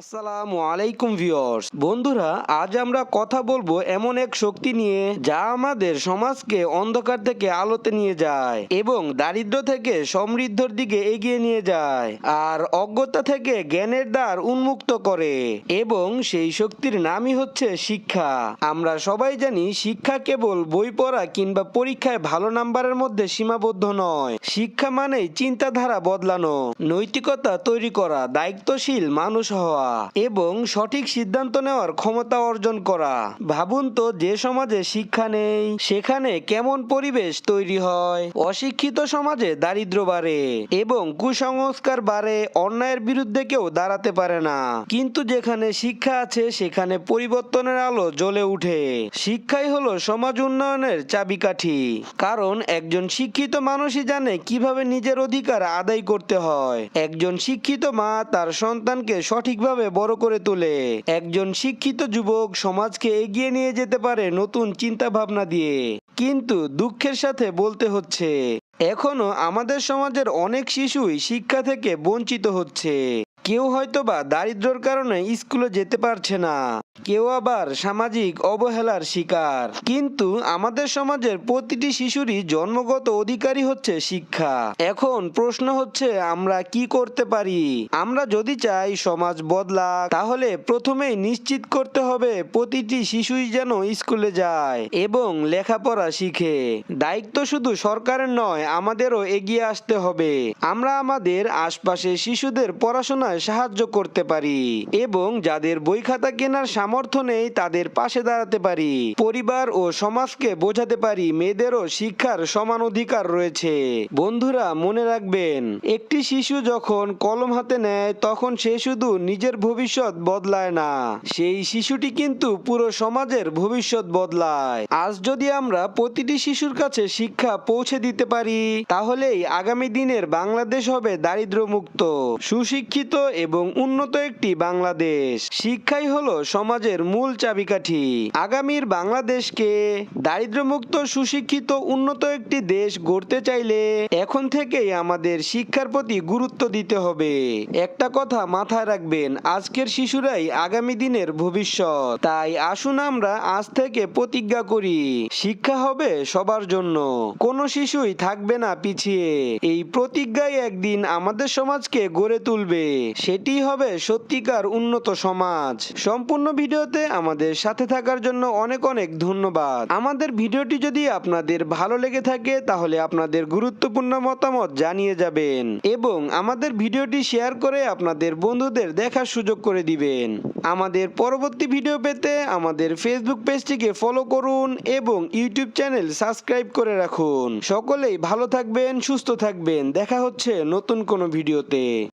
আসসালামু আলাইকুম ভিউয়ার্স। বন্ধুরা, আজ আমরা কথা বলব এমন এক শক্তি নিয়ে যা আমাদের সমাজকে অন্ধকার থেকে আলোতে নিয়ে যায় এবং দারিদ্র থেকে সমৃদ্ধর দিকে এগিয়ে নিয়ে যায় আর অজ্ঞতা থেকে জ্ঞানের দ্বার উন্মুক্ত করে এবং সেই শক্তির নামই হচ্ছে শিক্ষা। আমরা সবাই জানি শিক্ষা কেবল বই পড়া কিংবা পরীক্ষায় ভালো নাম্বারের মধ্যে সীমাবদ্ধ নয়। শিক্ষা মানেই চিন্তাধারা বদলানো, নৈতিকতা তৈরি করা, দায়িত্বশীল মানুষ হওয়া। এবং সঠিক সিদ্ধান্ত নেওয়ার ক্ষমতা অর্জন করা। ভাবুন তো, যে সমাজে শিক্ষা নেই, সেখানে কেমন পরিবেশ তৈরি হয়? অশিক্ষিত সমাজে দারিদ্র বাড়ে এবং কুসংস্কার বাড়ে, অন্যায়ের বিরুদ্ধে কেউ দাঁড়াতে পারে না। কিন্তু যেখানে শিক্ষা আছে, সেখানে পরিবর্তনের আলো জ্বলে উঠে। শিক্ষাই হলো সমাজ উন্নয়নের চাবিকাঠি। কারণ একজন শিক্ষিত মানুষই জানে কীভাবে নিজের অধিকার আদায় করতে হয়। একজন শিক্ষিত মা তার সন্তানকে সঠিকভাবে বড় করে তোলে। একজন শিক্ষিত যুবক সমাজকে এগিয়ে নিয়ে যেতে পারে নতুন চিন্তা ভাবনা দিয়ে। কিন্তু দুঃখের সাথে বলতে হচ্ছে, এখনও আমাদের সমাজের অনেক শিশুই শিক্ষা থেকে বঞ্চিত হচ্ছে। কেউ হয়তো বা দারিদ্রর কারণে স্কুলে যেতে পারছে না। কেউ আবার সামাজিক অবহেলার শিকার। কিন্তু আমাদের সমাজের প্রতিটি শিশুরই জন্মগত অধিকারী হচ্ছে শিক্ষা। এখন প্রশ্ন হচ্ছে, আমরা কি করতে পারি? আমরা যদি চাই সমাজ বদলাক, তাহলে প্রথমেই নিশ্চিত করতে হবে প্রতিটি শিশুই যেন স্কুলে যায় এবং লেখাপড়া শিখে। দায়িত্ব শুধু সরকারের নয়, আমাদেরও এগিয়ে আসতে হবে। আমরা আমাদের আশপাশে শিশুদের পড়াশোনায় সাহায্য করতে পারি এবং যাদের বই খাতা কেনার সামর্থ্য নেই তাদের পাশে দাঁড়াতে পারি। পরিবার ও সমাজকে বোঝাতে পারি মেয়েদেরও শিক্ষার সমান অধিকার রয়েছে। বন্ধুরা, মনে রাখবেন, একটি শিশু যখন কলম হাতে নেয়, তখন সে শুধু নিজের ভবিষ্যৎ বদলায় না, সেই শিশুটি কিন্তু পুরো সমাজের ভবিষ্যৎ বদলায়। আজ যদি আমরা প্রতিটি শিশুর কাছে শিক্ষা পৌঁছে দিতে পারি, তাহলেই আগামী দিনের বাংলাদেশ হবে দারিদ্র মুক্ত সুশিক্ষিত এবং উন্নত একটি বাংলাদেশ। শিক্ষাই হলো সমাজের মূল চাবিকাঠি। আগামীর বাংলাদেশকে দারিদ্রমুক্ত সুশিক্ষিত, উন্নত একটি দেশ গড়তে চাইলে এখন থেকেই আমাদের শিক্ষার প্রতি গুরুত্ব দিতে হবে। একটা কথা মাথায় রাখবেন, আজকের শিশুরাই আগামী দিনের ভবিষ্যৎ। তাই আসুন আমরা আজ থেকে প্রতিজ্ঞা করি, শিক্ষা হবে সবার জন্য। কোনো শিশুই থাকবে না পিছিয়ে। এই প্রতিজ্ঞাই একদিন আমাদের সমাজকে গড়ে তুলবে। সেটি হবে সত্যিকার উন্নত সমাজ। সম্পূর্ণ ভিডিওতে আমাদের সাথে থাকার জন্য অনেক অনেক ধন্যবাদ। আমাদের ভিডিওটি যদি আপনাদের ভালো লেগে থাকে, তাহলে আপনাদের গুরুত্বপূর্ণ মতামত জানিয়ে যাবেন এবং আমাদের ভিডিওটি শেয়ার করে আপনাদের বন্ধুদের দেখার সুযোগ করে দিবেন। আমাদের পরবর্তী ভিডিও পেতে আমাদের ফেসবুক পেজটিকে ফলো করুন এবং ইউটিউব চ্যানেল সাবস্ক্রাইব করে রাখুন। সকলেই ভালো থাকবেন, সুস্থ থাকবেন। দেখা হচ্ছে নতুন কোনো ভিডিওতে।